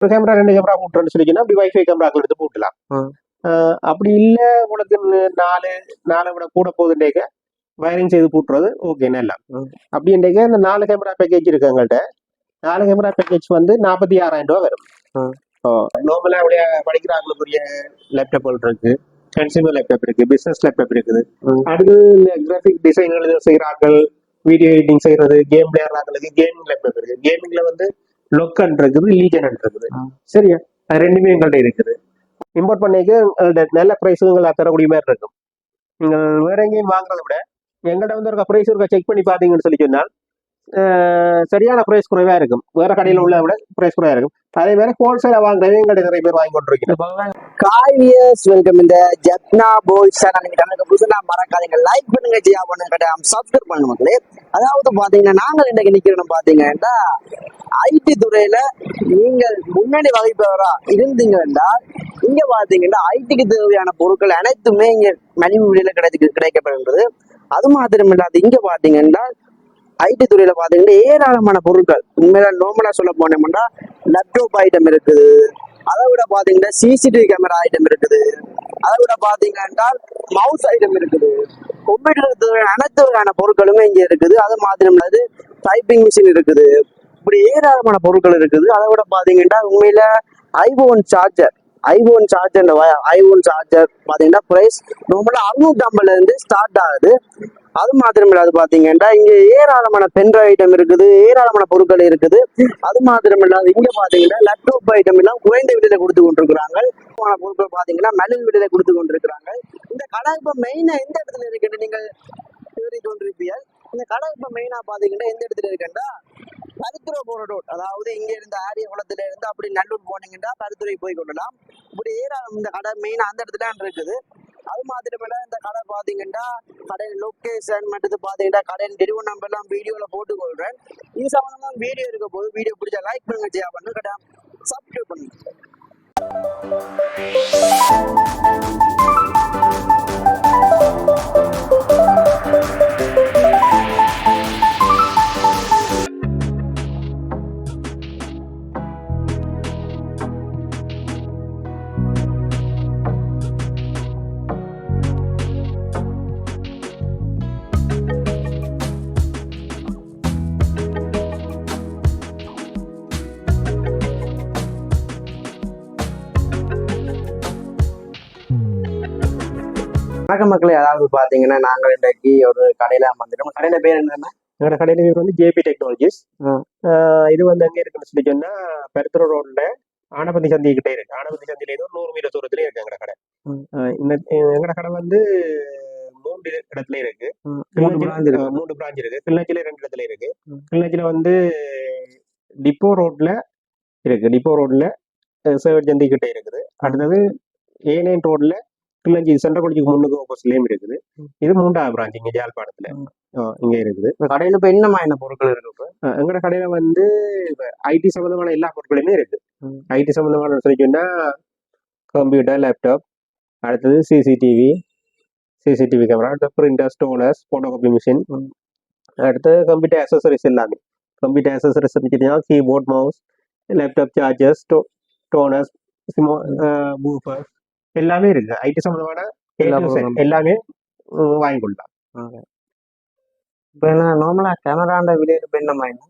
ஒரு கேமரா ரெண்டு கேமரா போட்டுறேன்னு சொல்லிச்சுன்னா அப்படி வைஃபை கேமராக்கள் எடுத்து போட்டலாம் அப்படி இல்லை உனக்கு நாலு நாலை விட கூட போகுதுண்டேக்க வயரிங் செய்து போட்டுறது ஓகே நல்லா. அப்படின்றக்க இந்த நாலு கேமரா பேக்கேஜ் இருக்கு எங்கள்கிட்ட நாலு கேமரா பேக்கேஜ் வந்து நாற்பத்தி ஆறாயிரம் ரூபா வரும். நார்மலாக அப்படியே படிக்கிறாங்களுக்குரிய லேப்டாப் இருக்கு. கன்சியூமர் லேப்டாப் இருக்கு பிசினஸ் லேப்டாப் இருக்குது. அடுத்து இந்த கிராஃபிக் டிசைன்கள் செய்கிறார்கள் வீடியோ எடிட்டிங் செய்யறது கேம் விளையாடுறாங்களுக்கு கேமிங் லேப்டாப் இருக்கு. கேமிங்ல வந்து லொக்கன் இருக்குது லீஜன் இருக்குது. சரியா? அது ரெண்டுமே எங்கள்கிட்ட இருக்குது. இம்போர்ட் பண்ணிக்க நல்ல ப்ரைஸுங்களை தரக்கூடிய மாதிரி இருக்கும். நீங்கள் வேற எங்கேயும் வாங்குறதை விட எங்கள்கிட்ட வந்து ஒரு ப்ரைஸ் இருக்கா? செக் பண்ணி பார்த்தீங்கன்னு சொல்லி சொன்னால் சரியான ப்ரைஸ் குறைவா இருக்கும் வேற கடையில் உள்ள விட ப்ரைஸ் குறைவா இருக்கும் அதே மாதிரி ஹோல்சேலாக வாங்குறதே கடை நிறைய பேர் வாங்கி கொண்டிருக்கீங்க காய்வியர்ஸ் வெல்கம் இந்த ஜப்னா போய்ஸ் நீங்க புதுசா மறக்காதீங்க லைக் பண்ணுங்க ஜியா பண்ணுங்க கட்டாயம் சப்ஸ்கிரைப் பண்ணுங்க மக்களே அதாவது பாத்தீங்கன்னா நாங்கள் இன்றைக்கு நிக்கிறோம் பாத்தீங்கன்னா ஐடி துறையில நீங்கள் முன்னணி வகைப்பவரா இருந்தீங்க என்றால் இங்க பாத்தீங்கன்னா ஐடிக்கு தேவையான பொருட்கள் அனைத்துமே இங்க மலிவு விலையில கிடைக்க கிடைக்கப்படுகிறது அது மாத்திரம் இல்லாது இங்க பாத்தீங்கன்னா ஐடி துறையில பாத்தீங்கன்னா ஏராளமான பொருட்கள். உண்மையில நார்மலா சொல்ல போனோம்னா லேப்டாப் ஐட்டம் இருக்குது. அதை விட பாத்தீங்கன்னா சிசிடிவி கேமரா ஐட்டம் இருக்குது. அதை விட பாத்தீங்கன்னா மவுஸ் ஐட்டம் இருக்குது. கம்ப்யூட்டர் அனைத்து வகையான பொருட்களுமே இங்க இருக்குது. அது மாதிரி டைப்பிங் மிஷின் இருக்குது. இப்படி ஏராளமான பொருட்கள் இருக்குது. அதை விட பாத்தீங்கன்னா உண்மையில ஐபோன் சார்ஜர் ஐபோன் சார்ஜர் இந்த ஐபோன் சார்ஜர் பார்த்தீங்கன்னா ப்ரைஸ் நார்மலாக அறுநூத்தி ஐம்பதுல இருந்து ஸ்டார்ட் ஆகுது. அது மாத்திரம் இல்லாது பார்த்தீங்கன்னா இங்கே ஏராளமான பென்ற ஐட்டம் இருக்குது ஏராளமான பொருட்கள் இருக்குது. அது மாத்திரம் இல்லாது இங்கே பார்த்தீங்கன்னா லேப்டாப் ஐட்டம் எல்லாம் குறைந்த விலையில கொடுத்து கொண்டிருக்கிறாங்க. பொருட்கள் பார்த்தீங்கன்னா மலிவு விலையில கொடுத்து கொண்டிருக்கிறாங்க. இந்த கடை இப்போ மெயினாக எந்த இடத்துல இருக்குன்னு நீங்கள் தேடி கொண்டிருப்பீர்கள்? இந்த கடை இப்போ மெயினாக பார்த்தீங்கன்னா எந்த இடத்துல இருக்குன்னா பருத்துறை போற ரோட் அதாவது இங்க இருந்து ஆரிய குளத்துல இருந்து அப்படி நல்லூர் போனீங்கன்னா பருத்துறை போய் கொள்ளலாம். இப்படி ஏராளம் இந்த கடை மெயின் அந்த இடத்துல இருக்குது. அது மாத்திரமல்ல இந்த கடை பாத்தீங்கன்னா கடையின் லொக்கேஷன் மட்டும் பாத்தீங்கன்னா கடையின் டெலிவரி நம்பர் எல்லாம் வீடியோல போட்டு கொள்றேன். இது சம்பந்தமா வீடியோ இருக்க போது வீடியோ பிடிச்சா லைக் பண்ணுங்க ஜெயா பண்ணுங்க கடை சப்ஸ்கிரைப் பண்ணுங்க. வணக்கம் மக்களே அதாவது பாத்தீங்கன்னா நாங்கள் இன்றைக்கு ஒரு கடையில அமர்ந்துட்டோம் கடையில பேர் என்னன்னா எங்களோட கடையில பேர் வந்து ஜேபி டெக்னாலஜிஸ். இது வந்து எங்க இருக்குன்னு சொல்லி சொன்னா பெருத்துற ரோட்ல ஆனபதி சந்தி கிட்டே இருக்கு. ஆனபதி சந்தியில ஒரு நூறு மீட்டர் தூரத்துல இருக்கு எங்களோட கடை. இந்த எங்களோட கடை வந்து மூன்று இடத்துல இருக்கு. மூணு மூணு பிரான்ச் இருக்கு. கிளிநொச்சியில ரெண்டு இடத்துல இருக்கு. ம். கிளிநொச்சியில வந்து டிப்போ ரோட்ல இருக்கு. டிப்போ ரோட்ல சேவட் சந்தி கிட்ட இருக்குது. அடுத்தது ஏ நைன் ரோட்ல கிளிநொச்சி சென்ட்ரல் காலேஜுக்கு முன்னுக்கு ஆப்போசிட்லயும் இருக்குது. இது மூன்றாவது பிரான்ச் இங்க ஜாழ்ப்பாணத்துல இங்க இருக்குது. இந்த கடையில இப்ப என்ன பொருட்கள் இருக்கு இப்ப? அஹ் எங்கட கடையில வந்து ஐடி சம்பந்தமான எல்லா பொருட்களுமே இருக்கு. ஐடி சம்பந்தமான சொல்லி சொன்னா கம்ப்யூட்டர் லேப்டாப் அடுத்தது சிசிடிவி சிசிடிவி கேமரா அடுத்து பிரிண்டர் ஸ்டோனர்ஸ் போட்டோகாப்பி மிஷின் ம். அடுத்து கம்ப்யூட்டர் அசசரிஸ் எல்லாமே. கம்ப்யூட்டர் அசசரிஸ் பார்த்தீங்கன்னா keyboard mouse laptop chargers toners SIMO woofer எல்லாமே இருக்கு. ஐடி சம்பந்தமான. எல்லாமே உம், வாங்கிக் கொள்ளலாம் இப்ப என்ன நார்மலா கேமராண்ட விலையில இப்ப என்னமா என்ன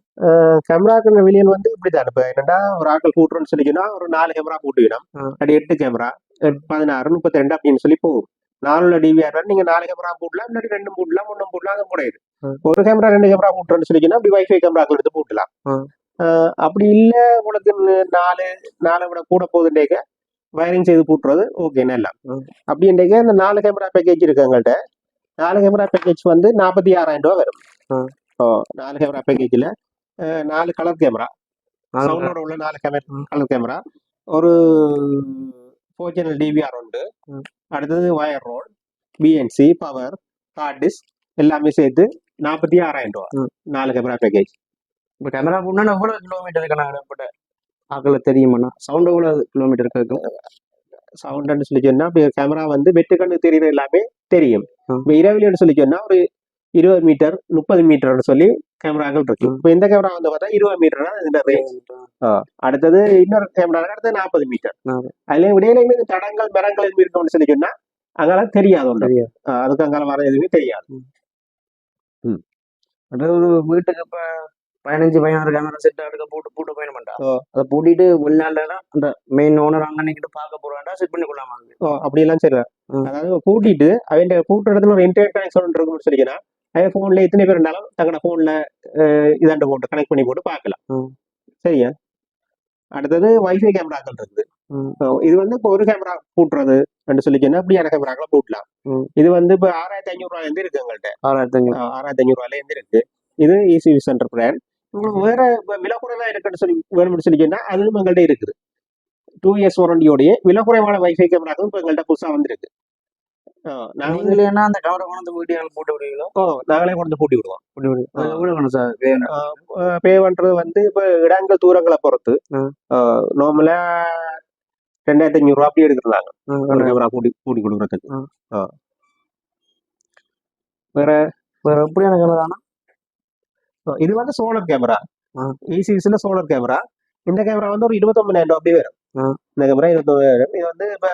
கேமராக்கு வெளியில் வந்து இப்படிதான். இப்போ என்னடா ஒரு ஆக்கள் கூட்டுறோம்னு சொல்லி சொன்னா ஒரு நாலு கேமரா ஆ. அது எட்டு கேமரா பதினாறு முப்பத்தி ரெண்டு அப்படின்னு சொல்லி போகும். நாலுல டிவிஆர் நீங்க நாலு கேமரா போடலாம் இல்லாட்டி ரெண்டும் போடலாம் ஒன்றும் போடலாம் அது கூட இது ம். ஒரு கேமரா ரெண்டு கேமரா போட்டுறோம்னு சொல்லி சொன்னா அப்படி வைஃபை கேமராக்கள் எடுத்து போட்டலாம் அப்படி இல்ல உனக்கு ந- நாலு நாலை விட கூட போகுதுண்டேக்க வயரிங் செய்து போட்டுறது ஓகே நல்லா. அப்படின்றக்க இந்த நாலு கேமரா பேக்கேஜ் இருக்கு எங்கள்கிட்ட நாலு கேமரா பேக்கேஜ் வந்து நாற்பத்தி ஆறாயிரம் ரூபா வரும். ஓ நாலு கேமரா பேக்கேஜ்ல நாலு கலர் கேமரா சவுண்டோட உள்ள நாலு கேமரா கலர் கேமரா ஒரு ஃபோர் சேனல் டிவிஆர் உண்டு. அடுத்தது wire roll BNC power hard disk எல்லாமே சேர்த்து நாற்பத்தி ஆறாயிரம் ரூபா. நாலு கேமரா பேக்கேஜ் இப்ப கேமரா போனா எவ்வளவு கிலோமீட்டர் கணக்கிடப்பட்ட ஆக்கல தெரியுமாண்ணா? சவுண்ட் எவ்வளவு கிலோமீட்டர் கேட்கும் சவுண்ட்னு சொல்லி சொன்னா கேமரா வந்து வெட்டு கண்ணு தெரியுற எல்லாமே தெரியும். ம். இப்போ இரவிலன்னு சொல்லி சொன்னா ஒரு இருபது மீட்டர் முப்பது மீட்டர்னு சொல்லி கேமராக்கள் இருக்கு. இப்போ இந்த கேமரா வந்து பார்த்தா இருபது மீட்டர் தான் இந்த ரேஞ்ச் அடுத்தது இன்னொரு கேமரா அடுத்தது நாற்பது மீட்டர். அதுல இடையில இன்னும் தடங்கள் மரங்கள் எதுவும் இருக்கும்னு சொல்லி சொன்னா அங்கால தெரியாது. ஒன்று. அதுக்கு அங்கால வர எதுவுமே தெரியாது. அது ஒரு வீட்டுக்கு இப்ப பதினஞ்சு பதினாறு கேமரா செட் எடுக்க போட்டு போட்டு பயணம் பண்ணா. அதை பூட்டிட்டு வெளிநாட்டுல அந்த மெயின் ஓனர் அங்க நிக்கிட்டு பார்க்க போறாண்டா செட் பண்ணி கொள்ளாம ஓ அப்படியெல்லாம் சரி. அதாவது கூட்டிட்டு அவன் கூட்ட இடத்துல ஒரு இன்டர்நெட் கனெக்ஷன் இருக்கும்னு சொல்லிக்கிறா அவன் போன்ல எத்தனை பேர் இருந்தாலும் தங்களோட போன்ல இதாண்ட போட்டு கனெக்ட் பண்ணி போட்டு பார்க்கலாம். ம். சரியா? அடுத்தது வைஃபை கேமராக்கள் இருக்குது. இது வந்து இப்போ ஒரு கேமரா கூட்டுறது ரெண்டு சொல்லிக்கணும் அப்படியான கேமராக்களை கூட்டலாம். இது வந்து இப்போ ஆறாயிரத்தி ஐநூறு ரூபாயில இருந்து இருக்கு எங்கள்கிட்ட ஆறாயிரத்தி ஆஹ் ஆறாயிரத்தி ஐநூறு ரூபாயில இருந்து இருக்கு. இது ஈசி சென்டர் பிராண்ட் உங்களுக்கு வேற விலை குறைவா இருக்குன்னு சொல்லி வேணும்னு சொல்லிங்கன்னா அதுவும் எங்கள்கிட்ட இருக்குது. டூ இயர்ஸ் வாரண்டியோடைய விலை குறைவான வைஃபை கேமராக்களும் இப்போ எங்கள்கிட்ட புதுசா வந்திருக்கு. நீங்களே அந்த கேமரா கொண்டு வீடியோ போட்டு விடுவீங்களோ? ஓ, நாங்களே கொண்டு பூட்டி விடுவோம். போட்டு வேணும். சார் பே பண்றது வந்து இப்ப இடங்கள் தூரங்களை பொறுத்து. ம். நார்மலா ரெண்டாயிரத்தி ரூபா அப்படி எடுக்கிறாங்க ஒரு கேமரா பூட்டி பூட்டி கொடுக்குறதுக்கு. வேற? வேற எப்படியான கேமரா ஆ, இது வந்து சோலார் கேமரா. ஈசிஸ்ல சோலார் கேமரா இந்த கேமரா வந்து ஒரு இருபத்தொன்பதாயிரம் ரூபா அப்படி வரும். இந்த கேமரா இருபத்தொன்பதாயிரம் இது வந்து இப்ப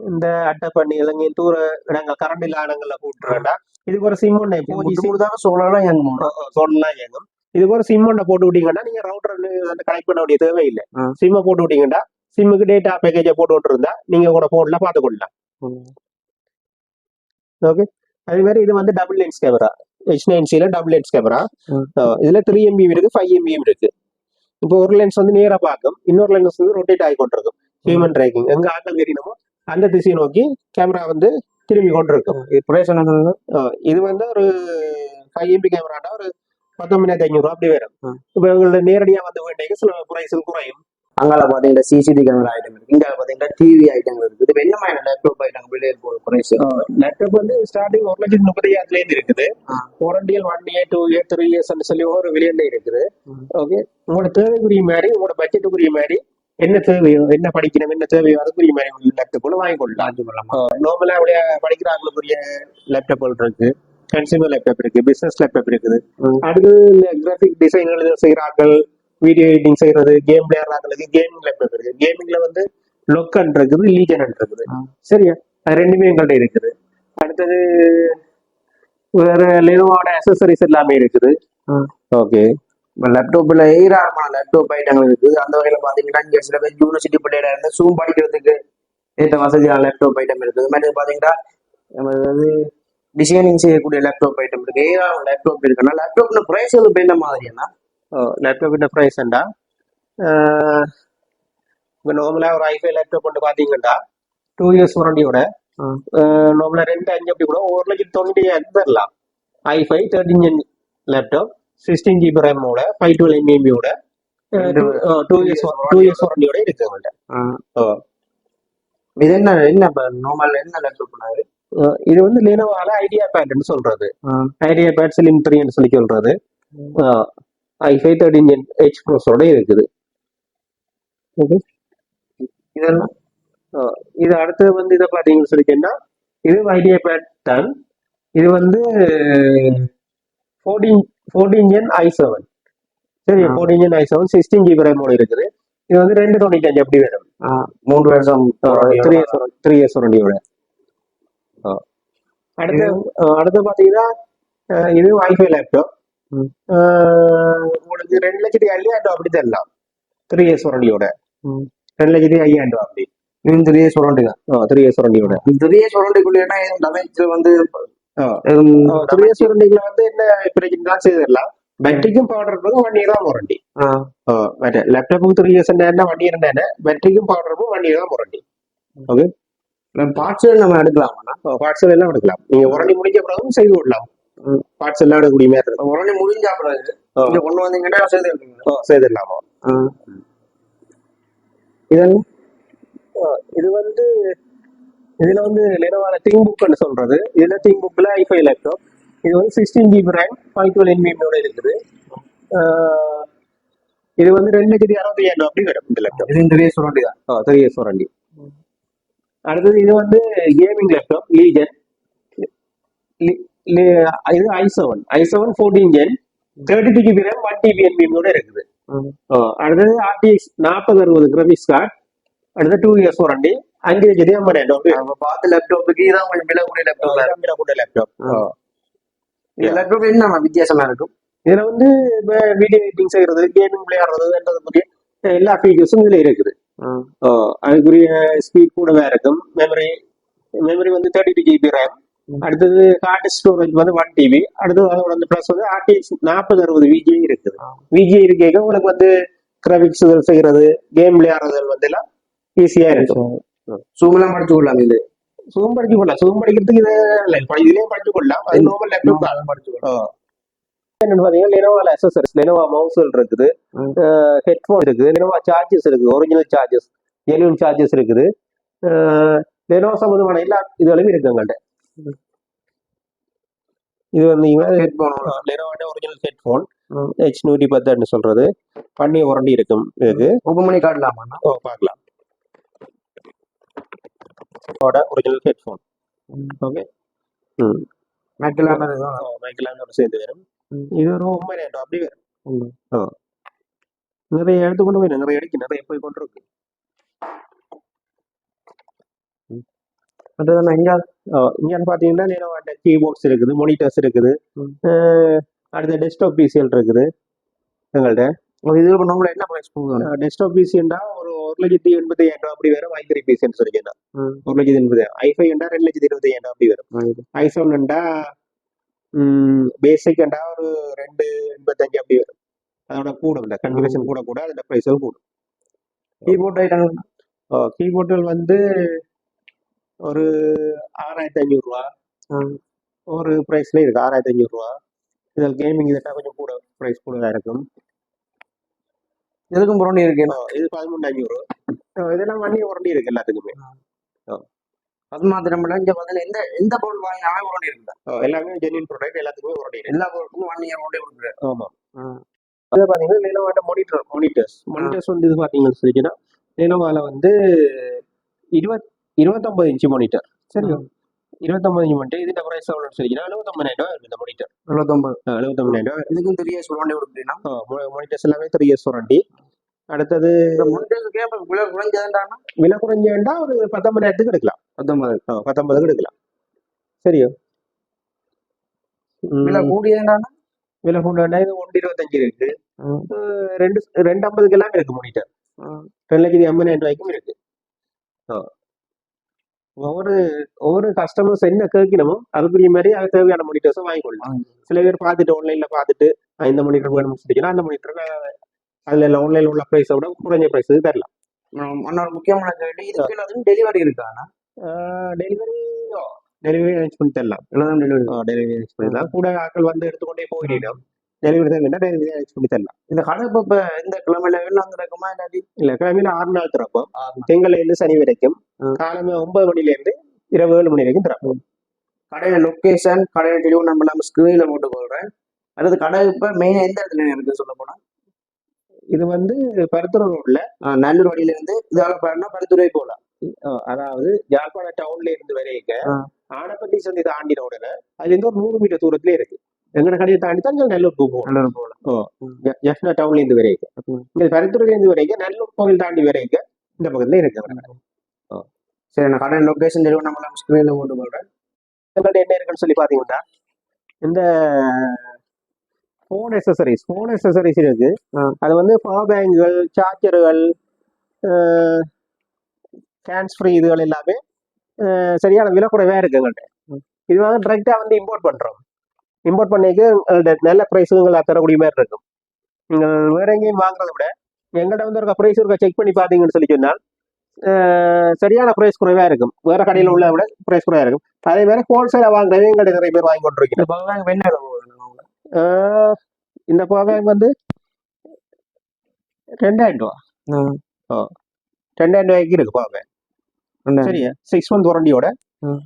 இந்த அட்டை பண்ணி இலங்கை தூர இடங்கள் கரண்ட் இல்ல இடங்கள்ல போட்டுறா இதுக்கு ஒரு சிம் ஒன்று முழுதாக சோழலாம் இயங்குமா சொல்லலாம் இயங்கும் இதுக்கு ஒரு சிம் ஒன்றை போட்டு விட்டீங்கன்னா நீங்க ரவுட்டர் கனெக்ட் பண்ண வேண்டிய தேவையில்லை. சிம்மை போட்டு விட்டீங்கன்னா சிம்முக்கு டேட்டா பேக்கேஜை போட்டு விட்டுருந்தா நீங்க கூட போன்ல பார்த்து கொள்ளலாம் ஓகே அதே மாதிரி இது வந்து double lens camera H nine சில டபுள் லென்ஸ் கேமரா. இதுல த்ரீ எம்பி இருக்கு ஃபைவ் எம்பியும் இருக்கு. இப்போ ஒரு லென்ஸ் வந்து நேரா பார்க்கும் இன்னொரு லென்ஸ் வந்து ரொட்டேட் ஆகி கொண்டிருக்கும். ஹியூமன் ட்ராக்கிங் எங்க ஆட்கள் தெரியணுமோ அந்த திசையை நோக்கி கேமரா வந்து திரும்பி கொண்டிருக்கும். இது வந்து ஒரு ஃபைவ் எம்பி கேமராட்டா ஒரு பத்தொன்பதாயிரத்தி ஐநூறு ரூபா அப்படி வரும். இப்போ உங்களோட நேரடியா வந்து வேண்டிய சில பிரைஸும் குறையும். அங்கால பாத்தீங்கன்னா சிசிடி கேமரா ஐட்டம் இருக்கு. இங்க பாத்தீங்கன்னா டிவி ஐட்டங்கள் இருக்கு. இது என்ன மாதிரி லேப்டாப் ஐட்டம் வெளியே போகுது பிரைஸ் லேப்டாப் வந்து ஸ்டார்டிங் ஒரு லட்சத்தி முப்பத்தையாயிரத்துல இருந்து இருக்குது. வாரண்டியல் one year two year three years சொல்லி ஒரு விலையில இருக்குது. ஓகே உங்களோட தேவைக்குரிய மாதிரி உங்களோட பட்ஜெட்டுக்குரிய மாதிரி என்ன தேவையோ என்ன படிக்கணும் என்ன தேவையோ அதுக்குரிய மாதிரி உள்ள லேப்டாப் வாங்கிக்கொள்ளலாம் நார்மலா அப்படியே படிக்கிறாங்களுக்குரிய லேப்டாப்கள் இருக்கு. கன்சியூமர் லேப்டாப் இருக்கு பிசினஸ் லேப்டாப் இருக்குது. அடுத்து இந்த கிராஃபிக் டிசைன்கள் செய்யறார்கள் வீடியோ எடிட்டிங் செய்யறது கேம் விளையாடுறாங்களுக்கு கேமிங் லேப்டாப் இருக்கு கேமிங்ல வந்து லொக்கன் இருக்குது லீஜன் இருக்குது. சரியா? அது ரெண்டுமே எங்கள்கிட்ட இருக்குது. அடுத்தது வேற லெனோவோட அசசரிஸ் எல்லாமே இருக்குது. ஓகே லேப்டாப்ல ஏராளமான லேப்டாப் ஐட்டங்கள் இருக்கு அந்த வகையில பாத்தீங்கன்னா இங்க சில பேர் யூனிவர்சிட்டி பிள்ளையில இருந்து சூம் படிக்கிறதுக்கு ஏற்ற வசதியான லேப்டாப் ஐட்டம் இருக்கு இது மாதிரி பாத்தீங்கன்னா நம்ம அதாவது டிசைனிங் செய்யக்கூடிய லேப்டாப் ஐட்டம் இருக்கு ஏராளமான லேப்டாப் இருக்குன்னா லேப்டாப்ல பிரைஸ் வந்து என்ன மாதிரியா லேப்டாப்பின் ப்ரைஸ்ண்டா இப்போ நார்மலாக ஒரு ஐஃபை லேப்டாப் கொண்டு பார்த்தீங்கன்னா டூ இயர்ஸ் வாரண்டியோட. நார்மலாக ரெண்டு அஞ்சு அப்படி கூட ஒரு லட்சத்தி தொண்ணூற்றி ஐயாயிரம் தரலாம் I five thirteen laptop sixteen GB ரேமோட five twelve எம்பிஎம்பியோட டூ இயர்ஸ் டூ இயர்ஸ் வாரண்டியோட இருக்கு அவங்கள்ட்ட. இது என்ன என்ன நார்மல் என்ன லேப்டாப் அஹ் இது வந்து லினோவால ஐடியா பேட்னு சொல்றது. ஐடியா பேட் ஸ்லிம் த்ரீன்னு சொல்லி சொல்றது ஐஃபை தேர்ட்டின் ஹெச் ப்ரோஸோட இருக்குது. ஓகே. இதெல்லாம் இது அடுத்தது வந்து இதை பார்த்தீங்கன்னு சொல்லிட்டீங்கன்னா இது ஐடியா பேட் தான். இது வந்து fourteen fourteen gen I seven சரி. Fourteen gen I seven sixteen GB ரேமோட இருக்குது. இது வந்து ரெண்டு தொண்ணூற்றி அஞ்சு அப்படி வேணும் மூன்று வருஷம் த்ரீ இயர்ஸ் த்ரீ இயர்ஸ் வாரண்டியோட அடுத்து அடுத்து பார்த்தீங்கன்னா இது வைஃபை லேப்டாப். உங்களுக்கு ரெண்டு லட்சத்தி ஐயாயிரம் அப்படி தரலாம் த்ரீ இயர்ஸ் வாரண்டியோட ரெண்டு லட்சத்தி ஐயாயிரம் ரூபா அப்படி இன்னும் த்ரீ இயர்ஸ் வாரண்டி தான் த்ரீ இயர்ஸ் வாரண்டியோட த்ரீ இயர்ஸ் வாரண்டிக்குள்ளேன்னா டமேஜ் வந்து த்ரீ இயர்ஸ் வாரண்டிக்குள்ள வந்து என்ன பிரச்சனை தான் செய்திடலாம் ബാറ്ററിക്കും പവർ ഡ്രൈവും വൺ ഇയർ വാറണ്ടി മറ്റേ ലാപ്ടോപ്പ് ത്രീ ഇയേഴ്സിന്റെ തന്നെ വൺ ഇയർ തന്നെ ബാറ്ററിക്കും പവർ ഡ്രൈവും വൺ ഇയർ വാറണ്ടി ഓക്കെ. பார்ட்ஸ்கள் நம்ம எடுக்கலாமா பார்ட்ஸ்கள் எல்லாம் எடுக்கலாம் நீங்க வாரண்டி முடிஞ்ச பிறகும் செய்து விடலாம் பார்ட்ஸ் எல்லாம் எடுக்கக்கூடிய மாதிரி இருக்கும். உடனே முடிஞ்சா பிறகு ஆ. இங்க கொண்டு வந்தீங்கன்னா செய்து எடுப்பீங்க ஓ, செய்திடலாமா? இதெல்லாம் இது வந்து இதுல வந்து லெனோவால திங் புக்னு சொல்றது. இதுல திங் புக்ல ஐஃபை லேப்டாப் இது வந்து sixteen GB RAM five twelve எம்பிஎம்மோட இருக்குது. இது வந்து ரெண்டு லட்சத்தி அறுபத்தி ஐயாயிரம் அப்படி வரும் இந்த லேப்டாப் இது பெரிய சொல்லுங்க தான். த்ரீ இயர்ஸ் வாரண்டி அடுத்தது இது வந்து கேமிங் லேப்டாப் லீஜன் இது I seven I seven fourteen gen thirty two GB RAM one TB என்பிஎம்மோட இருக்குது. அடுத்தது ஆர்டிஎக்ஸ் நாற்பது அறுபது கிராஃபிக்ஸ் கார்டு அடுத்து டூ இயர்ஸ் வாரண்டி அஞ்சு லட்சத்தி ஐம்பதாயிரம் அப்ப பார்த்த லேப்டாப்புக்கு இதான் கொஞ்சம் விலை கூடிய லேப்டாப் லேப்டாப் இந்த லேப்டாப் என்ன வித்தியாசமா இருக்கும்? இதுல வந்து வீடியோ எடிட்டிங் செய்யறது கேமிங் விளையாடுறதுன்றது பற்றி எல்லா ஃபீச்சர்ஸும் இதுல இருக்குது. அதுக்குரிய ஸ்பீட் கூடவே இருக்கும். மெமரி மெமரி வந்து தேர்ட்டி டூ ஜிபி ரேம். அடுத்தது ஹார்ட் ஸ்டோரேஜ் வந்து ஒன் டிபி அடுத்தது அதோட வந்து ப்ளஸ் வந்து ஆர்டிஎக்ஸ் நாற்பது அறுபது விஜி இருக்குது. விஜி இருக்கேக்க உங்களுக்கு வந்து கிராபிக்ஸ் செய்யறது கேம் விளையாடுறது வந்து எல்லாம் ஈஸியா இருக்கும். சூமெல்லாம் படிச்சு கொள்ளலாம் இது. சுகம் படிச்சு கொள்ளலாம். சுகம் படிக்கிறதுக்கு இது இல்லை. இதுலயே படிச்சு கொள்ளலாம். அது நார்மல் லேப்டாப் தான். படிச்சு கொள்ளலாம். என்னன்னு பாத்தீங்கன்னா லெனோவால அசசரிஸ் லெனோவா மவுஸ்கள் இருக்குது. ஹெட்ஃபோன் இருக்குது. லெனோவா சார்ஜஸ் இருக்குது. ஒரிஜினல் சார்ஜஸ் ஜென்யூன் சார்ஜஸ் இருக்குது. லெனோவா சம்பந்தமான எல்லா இதுகளும் இருக்கு எங்கள்கிட்ட இது. வந்தீங்கன்னா ஹெட்போன் லெனோவாட ஒரிஜினல் ஹெட்ஃபோன் ம். ஹெச் நூற்றி பத்துன்னு சொல்றது. பண்ணி உரண்டி இருக்கும் இதுக்கு ஓப்பன் பண்ணி காட்டலாமா? ஓ பார்க்கலாம். ஒரிஜினல் ஹெட்ஃபோன் ம். ஓகே மெட்டலான மைக்கெல்லாம் சேர்ந்து வரும். ம். இது ஒரு ஒன்பது அப்படி வரும். ம். நிறைய எடுத்து கொண்டு போய் நிறைய அடிக்கு நிறைய போய் கொண்டு அடுத்தது இங்க இங்க பாத்தீங்கன்னா லெனோவாட்ட கீபோர்ட்ஸ் இருக்குது மானிட்டர்ஸ் இருக்குது. அடுத்த டெஸ்க்டாப் பிசிஎல் இருக்குது. எங்கள்கிட்ட இது நம்மள என்ன பிரைஸ் போகுது டெஸ்க்டாப் பிசிஎன்டா ஒரு ஒரு லட்சத்தி எண்பத்தி ஐயாயிரம் அப்படி வரும். ஐ த்ரீ பிசின்னு சொல்லிங்கன்னா ம். ஒரு லட்சத்தி எண்பது ஐஃபை என்றா ரெண்டு லட்சத்தி இருபத்தி ஐயாயிரம் அப்படி வரும். ஐ செவன் என்றா பேசிக் என்றா ஒரு ரெண்டு எண்பத்தஞ்சு அப்படி வரும். அதோட கூட இந்த கன்ஃபிகரேஷன் கூட கூட அதோட ப்ரைஸும் கூடும். கீபோர்ட் ஐட்டம் கீபோர்டுகள் வந்து ஒரு ஆறாயிரத்தி ஐநூறு ரூபா ம். ஒரு ப்ரைஸ்ல இருக்கு ஆறாயிரத்தி ஐநூறு ரூபா இதில் கேமிங் இதெல்லாம் கொஞ்சம் கூட ப்ரைஸ் கூட இருக்கும். எதுக்கும் புரோண்டி இருக்கு இது பதிமூணு ஐநூறு. இதெல்லாம் வண்டி உரண்டி இருக்கு எல்லாத்துக்குமே. அது மாத்திரம் இங்க பார்த்தீங்கன்னா எந்த எந்த பொருள் வாங்கினாலும் புரோண்டி இருக்குதா எல்லாமே ஜென்யூன் ப்ராடக்ட் எல்லாத்துக்குமே உரண்டி இருக்கு. எல்லா பொருளுக்கும் ஒன் இயர் புரோண்டி கொடுக்குறது ஆமா. ம். அது பார்த்தீங்கன்னா லெனோவாட்ட மானிட்டர் மானிட்டர்ஸ் மானிட்டர்ஸ் வந்து இது பார்த்தீங்கன்னு சொல்லிச்சுன்னா லெனோவால வந்து இருபத் இருபத்தொம்பது இன்ச்சு மானிட்டர் சரி. இருபத்தொம்பது இன்ச்சு மானிட்டர் இதுல ப்ரைஸ் எவ்வளோன்னு சொல்லிச்சுன்னா எழுபத்தொம்பதாயிரம் ரூபாய் இருக்கு இந்த மானிட்டர் எழுபத்தொம்பது எழுபத்தொம்பதாயிரம் ரூபாய். இதுக்கும் த்ரீ இயர்ஸ் புரோண்டி கொடுக்குறீங்கன்னா மானிட்டர்ஸ் எல்லாமே த்ரீ இயர்ஸ் வாரண்டி அடுத்தது விலை குறைஞ்சதுண்டானா விலை குறைஞ்சேன்டா ஒரு பத்தொன்பதாயிரத்துக்கு எடுக்கலாம். பத்தொன்பது. பத்தொன்பதுக்கு எடுக்கலாம். சரியா? விலை கூடியதுண்டானா விலை கொண்டு இது ஒன்று இருபத்தஞ்சு இருக்கு ரெண்டு ரெண்டு ஐம்பதுக்கு எல்லாம் இருக்கு மானிட்டர் ரெண்டு லட்சத்தி ஐம்பதாயிரம் ரூபாய்க்கும் இருக்கு. ஒவ்வொரு ஒவ்வொரு கஸ்டமர்ஸ் என்ன கேட்கணுமோ அதுக்குரிய மாதிரி அது தேவையான மானிட்டர்ஸும் வாங்கிக்கொள்ளலாம். வாங்கி. சில பேர் பார்த்துட்டு ஆன்லைன்ல பார்த்துட்டு "ஆ, இந்த மானிட்டர் வேணும்னு சொல்லிக்கலாம் அந்த மானிட்டர் அதுல ஆன்லைன்ல உள்ள ப்ரைஸை விட குறைஞ்ச ப்ரைஸுக்கு தரலாம். இன்னொரு முக்கியமான கேள்வி இதுக்கு டெலிவரி இருக்காண்ணா டெலிவரி டெலிவரி அரேஞ்ச் பண்ணி தரலாம். டெலிவரி அரேஞ்ச் பண்ணிடலாம் கூட ஆட்கள் வந்து எடுத்துக்கொண்டே போயிடும் டெலிவரி தான் டெலிவரி அரேஞ்ச் பண்ணி தரலாம். இந்த கடை இப்போ இந்த கிழமையில வந்து இருக்குமா இல்லாட்டி இல்ல. கிழமையில ஆறு நாள் திறப்போம். ஆறு நாள். திங்கள்ல இருந்து சனி வரைக்கும். காலமே ஒன்பது மணில இருந்து இரவு ஏழு மணி வரைக்கும் திறப்போம். கடையோட லொக்கேஷன் கடையோட டெலிவரி நம்பர் நம்ம ஸ்க்ரீன்ல போட்டு போடுறேன். அடுத்து கடை இப்போ மெயினாக எந்த இடத்துல இருக்கு சொல்ல போனா? இது வந்து பருத்துறை ரோட்ல நல்லூர் வழியில இருந்து இதால பாருன்னா பருத்துறை போகலாம் அதாவது ஜாழ்ப்பாண டவுன்ல இருந்து வரைக்க ஆ. ஆனப்பட்டி சந்தி தாண்டின உடனே அதுல இருந்து ஒரு நூறு மீட்டர் தூரத்திலே இருக்கு. எங்கட கடையை தாண்டி தான் நல்லூர் போகும் நல்லூர் போகலாம் ஜஃப்னா டவுன்ல இருந்து வரைக்க ம். இங்க பருத்துறையில இருந்து வரைக்க நல்லூர் கோவில் தாண்டி வரைக்க இந்த பக்கத்துல இருக்கு சரி நான் கடை லொக்கேஷன் நம்பர் நம்ம ஸ்க்ரீன்ல போட்டு போடுறேன் எங்கள்ட்ட என்ன இருக்குன்னு சொல்லி பாத்தீங்கன்னா இந்த ஃபோன் எக்ஸசரிஸ் ஃபோன் எக்ஸசரிஸ் இருக்கு. அது வந்து பவர் பேங்குகள் சார்ஜர்கள் ஃப்ரீ இதுகள் எல்லாமே சரியான விலை குறைவா இருக்கு எங்கள்கிட்ட இது வந்து டைரக்டா வந்து இம்போர்ட் பண்றோம் இம்போர்ட் பண்ணிக்கு நல்ல ப்ரைஸுங்களை தரக்கூடிய மாதிரி இருக்கும். நீங்கள் வேற எங்கேயும் வாங்குறதை விட எங்கள்கிட்ட வந்து ஒரு ப்ரைஸ் இருக்க செக் பண்ணி பார்த்தீங்கன்னு சொல்லி சொன்னால் சரியான ப்ரைஸ் குறைவா இருக்கும். வேற கடையில் உள்ள விட ப்ரைஸ் குறைவா இருக்கும். அதே மாதிரி ஹோல்சேலா வாங்குறதே எங்கள்கிட்ட நிறைய பேர் வாங்கி கொண்டிருக்கிறோம் இந்த பவர் பேங்க் என்ன போகுது? ஆஹ் இந்த பவர் பேங்க் வந்து ரெண்டாயிரம் ரூபா. ரெண்டாயிரம் ரூபாய்க்கு இருக்கு பவர் பேங்க் சரியா? சிக்ஸ் மந்த் வாரண்டியோட.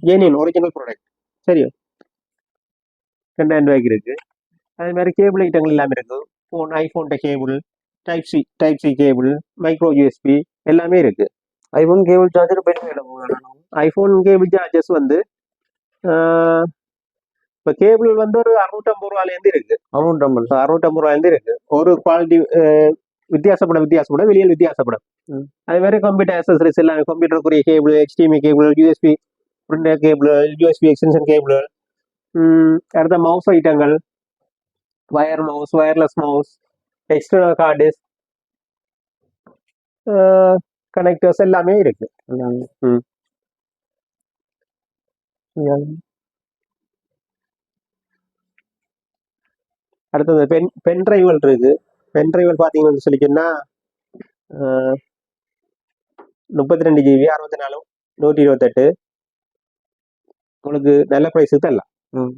ஜெனியன் ஒரிஜினல் ப்ராடக்ட் சரியா? ரெண்டாயிரம் ரூபாய்க்கு இருக்கு. அதே மாதிரி கேபிள் ஐட்டங்கள் எல்லாமே இருக்கு. Phone ஐஃபோன்ட cable type C type C cable micro USB எல்லாமே இருக்கு. ஐபோன் கேபிள் சார்ஜர் பெரிய ஐஃபோன் கேபிள் சார்ஜஸ் வந்து இப்போ கேபிள் வந்து ஒரு அறுநூற்றம்பது ரூபாயிலேருந்து இருக்கு. அறுநூற்றம்பது அறுநூற்றம்பது ரூபாயிலேருந்து இருக்கு. ஒரு குவாலிட்டி வித்தியாசப்படும் வித்தியாசப்படும் வெளியில் வித்தியாசப்படும். அதே மாதிரி கம்ப்யூட்டர் அசசரிஸ் எல்லாம் கம்ப்யூட்டருக்குரிய cable HDMI cable USB printer cable USB extension cable அடுத்த மவுஸ் ஐட்டங்கள் wire mouse wireless mouse external card connectors எல்லாமே இருக்கு. ம். அடுத்தது பென் பென் டிரைவல் இருக்கு பென் டிரைவல் பார்த்தீங்கன்னு சொல்லி முப்பத்தி ரெண்டு ஜிபி அறுபத்தி நாலு நூற்றி இருபத்தெட்டு. உங்களுக்கு நல்ல ப்ரைஸுக்கு தரலாம். ம்.